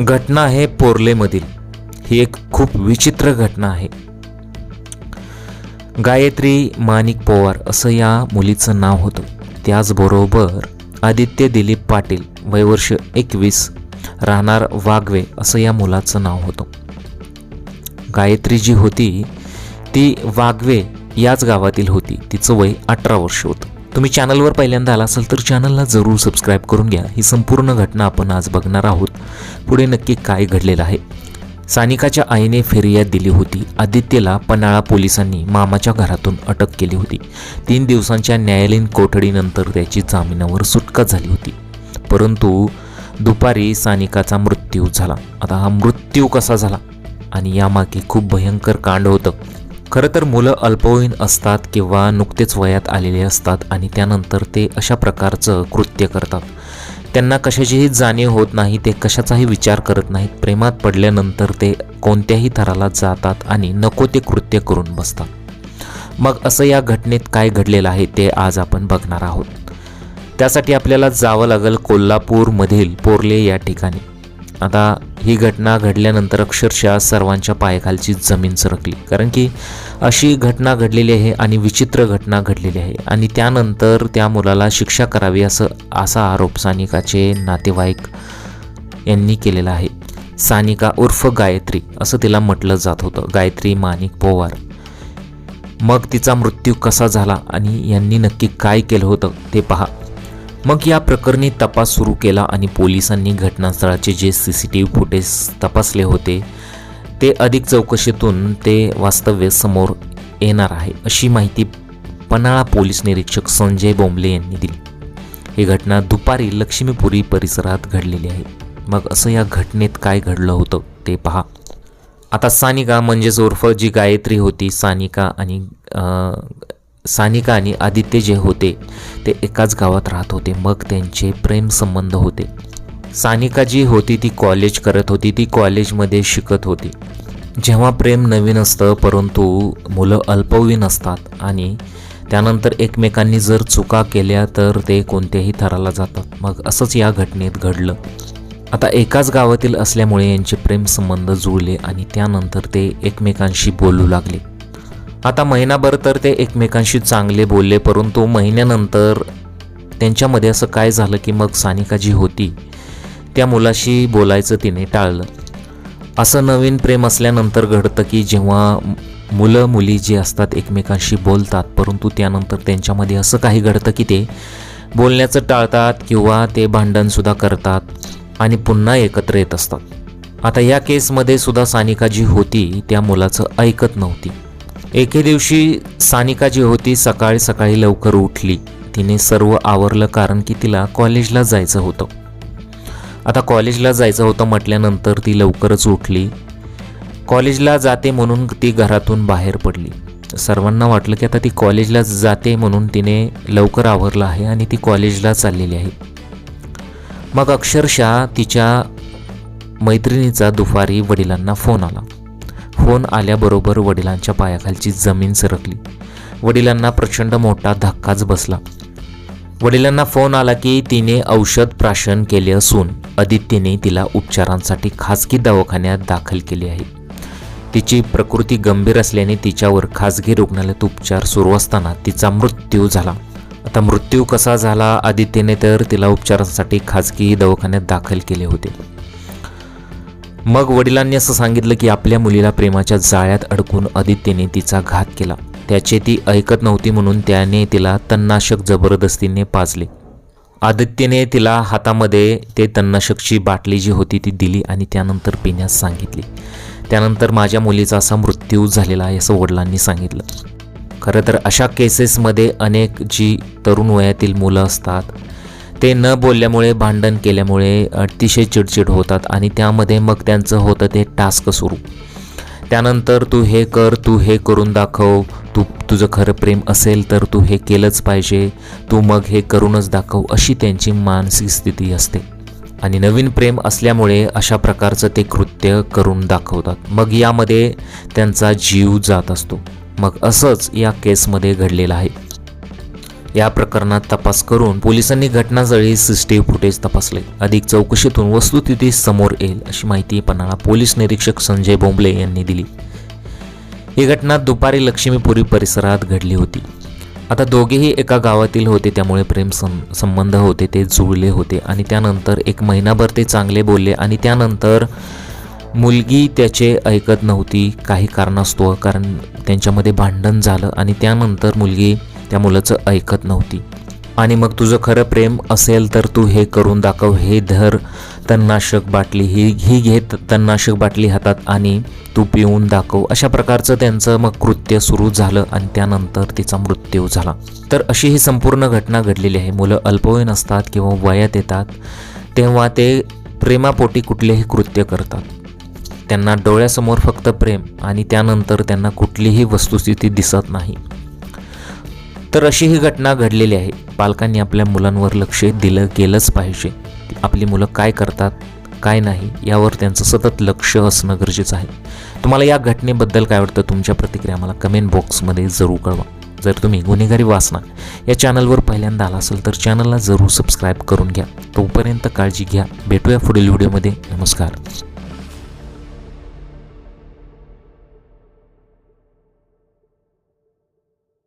घटना आहे पोर्लेमधील. ही एक खूप विचित्र घटना आहे. गायत्री माणिक पवार असं या मुलीचं नाव होतं. त्याचबरोबर आदित्य दिलीप पाटील वयवर्ष एकवीस राहणार वाघवे असं या मुलाचं नाव होतं. गायत्री जी होती ती वाघवे याच गावातील होती. तिचं वय अठरा वर्ष होतं. तुम्ही चॅनलवर पहिल्यांदा आला असाल तर चॅनलला जरूर सबस्क्राईब करून घ्या. ही संपूर्ण घटना आपण आज बघणार आहोत. पुढे नक्की काय घडलेलं आहे? सानिकाच्या आईने फिर्याद दिली होती. आदित्यला पन्हाळा पोलिसांनी मामाच्या घरातून अटक केली होती. तीन दिवसांच्या न्यायालयीन कोठडीनंतर त्याची जामिनावर सुटका झाली होती. परंतु दुपारी सानिकाचा मृत्यू झाला. आता हा मृत्यू कसा झाला? आणि यामागे खूप भयंकर कांड होतं. खरं तर मुलं अल्पवयीन असतात किंवा नुकतेच वयात आलेले असतात आणि त्यानंतर ते अशा प्रकारचं कृत्य करतात. त्यांना कशाचीही जाणीव होत नाही ते कशाचाही विचार करत नाहीत. प्रेमात पडल्यानंतर ते कोणत्याही थराला जातात आणि नको ते कृत्य करून बसतात. मग असं या घटनेत काय घडलेलं आहे ते आज आपण बघणार आहोत. त्यासाठी आपल्याला जावं लागेल कोल्हापूरमधील पोर्ले या ठिकाणी. आता ही घटना घडल्यानंतर अक्षरशः सर्वांच्या पायाखालची जमीन सरकली. कारण की अशी घटना घडलेली आहे आणि विचित्र घटना घडलेली आहे. आणि त्यानंतर त्या मुलाला शिक्षा करावी असं असा आरोप सानिकाचे नातेवाईक यांनी केलेला आहे. सानिका उर्फ गायत्री असं तिला म्हटलं जात होतं. गायत्री माणिक पोवार. मग तिचा मृत्यू कसा झाला आणि यांनी नक्की काय केलं होतं ते पहा. मग या प्रकरणी तपास सुरू केला आणि पोलिसांनी घटनास्थळाचे जे C C T V footage तपासले होते ते अधिक चौकशीतून ते वास्तव्य समोर येणार आहे अशी माहिती पन्हाळा पोलीस निरीक्षक संजय बोंबले यांनी दिली. ही घटना दुपारी लक्ष्मीपुरी परिसरात घडलेली आहे. मग असं या घटनेत काय घडलं होतं ते पहा. आता सानिका म्हणजेच उर्फ जी गायत्री होती सानिका आणि सानिका आणि आदित्य जे होते ते एकाच गावात राहत होते. मग त्यांचे प्रेमसंबंध होते. सानिका जी होती ती कॉलेज करत होती. ती कॉलेजमध्ये शिकत होती. जेव्हा प्रेम नवीन असतं परंतु मुलं अल्पवयीन असतात आणि त्यानंतर एकमेकांनी जर चुका केल्या तर ते कोणत्याही थराला जातात. मग असंच या घटनेत घडलं. आता एकाच गावातील असल्यामुळे यांचे प्रेमसंबंध जुळले आणि त्यानंतर ते एकमेकांशी बोलू लागले. आता महिनाभर तर ते एकमेकांशी चांगले बोलले परंतु महिन्यानंतर त्यांच्यामध्ये असं काय झालं की मग सानिका जी होती. त्या मुलाशी बोलायचं तिने टाळलं. असं नवीन प्रेम असल्यानंतर घडतं की जेव्हा मुलं मुली जी असतात एकमेकांशी बोलतात परंतु त्यानंतर त्यांच्यामध्ये असं काही घडतं की ते बोलण्याचं टाळतात किंवा ते भांडणसुद्धा करतात आणि पुन्हा एकत्र येत असतात. आता या केसमध्ये सुद्धा सानिका जी होती त्या मुलाचं ऐकत नव्हती. एके दिवशी सानिका जी होती सकाळी सकाळी लवकर उठली. तिने सर्व आवरलं कारण की तिला कॉलेजला जायचं होतं. आता कॉलेजला जायचं होतं म्हटल्यानंतर ती लवकरच उठली. कॉलेजला जाते म्हणून ती घरातून बाहेर पडली. सर्वांना वाटलं की आता ती कॉलेजला जाते म्हणून तिने लवकर आवरलं आहे आणि ती कॉलेजला चाललेली आहे. मग अक्षरशः तिच्या मैत्रिणीचा दुपारी वडिलांना फोन आला. फोन आल्याबरोबर वडिलांच्या पायाखालची जमीन सरकली. वडिलांना प्रचंड मोठा धक्काच बसला. वडिलांना फोन आला की तिने औषध प्राशन केले असून आदित्यने तिला उपचारांसाठी खाजगी दवाखान्यात दाखल केले आहे. तिची प्रकृती गंभीर असल्याने तिच्यावर खाजगी रुग्णालयात उपचार सुरू असताना तिचा मृत्यू झाला. आता मृत्यू कसा झाला आदित्यने तर तिला उपचारांसाठी खाजगी दवाखान्यात दाखल केले होते. मग वडिलांनी असं सांगितलं की आपल्या मुलीला प्रेमाच्या जाळ्यात अडकून आदित्यने तिचा घात केला. त्याचे ती ऐकत नव्हती म्हणून त्याने तिला तन्नाशक जबरदस्तीने पाजले. आदित्यने तिला हातामध्ये ते तन्नाशकची बाटली जी होती ती दिली आणि त्यानंतर पिण्यास सांगितली. त्यानंतर माझ्या मुलीचा असा मृत्यू झालेला आहे असं वडिलांनी सांगितलं. खरं तर अशा केसेसमध्ये अनेक जी तरुण वयातील मुलं असतात ते न बोलल्यामुळे भांडण केल्यामुळे अतिशय चिडचिड होतात आणि त्यामध्ये मग त्यांचं होतं ते टास्क सुरू. त्यानंतर तू हे कर तू हे करून दाखव तू तुझं खरं प्रेम असेल तर तू हे केलंच पाहिजे तू मग हे करूनच दाखव अशी त्यांची मानसिक स्थिती असते. आणि नवीन प्रेम असल्यामुळे अशा प्रकारचं ते कृत्य करून दाखवतात. मग यामध्ये त्यांचा जीव जात असतो. मग असंच या केसमध्ये घडलेलं आहे. या प्रकरणात तपास करून पोलिसांनी घटनास्थळी सीसीटीव्ही फुटेज तपासले. अधिक चौकशीतून वस्तुस्थिती समोर येईल अशी माहिती पन्हाळा पोलीस निरीक्षक संजय बोंबले यांनी दिली. ही घटना दुपारी लक्ष्मीपुरी परिसरात घडली होती. आता दोघेही एका गावातील होते त्यामुळे प्रेम सं संबंध होते ते जुळले होते आणि त्यानंतर एक महिनाभर ते चांगले बोलले आणि त्यानंतर मुलगी त्याचे ऐकत नव्हती काही कारणास्तव कारण त्यांच्यामध्ये भांडण झालं आणि त्यानंतर मुलगी त्या मुलाचं ऐकत नव्हती. आणि मग तुझं खरं प्रेम असेल तर तू हे करून दाखव हे धर. तणनाशक बाटली ही ही घेत तन्नाशक तणनाशक बाटली हातात आणि तू पिऊन दाखव. अशा प्रकारचं त्यांचं मग कृत्य सुरू झालं आणि त्यानंतर तिचा मृत्यू झाला. तर अशी ही संपूर्ण घटना घडलेली आहे. मुलं अल्पवयीन असतात किंवा वयात येतात तेव्हा ते प्रेमापोटी कुठलेही कृत्य करतात. त्यांना डोळ्यासमोर फक्त प्रेम आणि त्यानंतर त्यांना कुठलीही वस्तुस्थिती दिसत नाही. तर अशी ही घटना घडलेली आहे. पालकांनी आपल्या मुलांवर लक्ष दिलं गेलंच पाहिजे. आपली मुलं काय करतात काय नाही यावर त्यांचं सतत लक्ष असणं गरजेचं आहे. तुम्हाला या घटनेबद्दल काय वाटतं? तुमच्या प्रतिक्रिया मला कमेंट बॉक्समध्ये जरूर कळवा. जर तुम्ही गुन्हेगारी वाचना या चॅनलवर पहिल्यांदा आला असेल तर चॅनलला जरूर सबस्क्राईब करून घ्या. तोपर्यंत काळजी घ्या. भेटूया पुढील व्हिडिओमध्ये नमस्कार.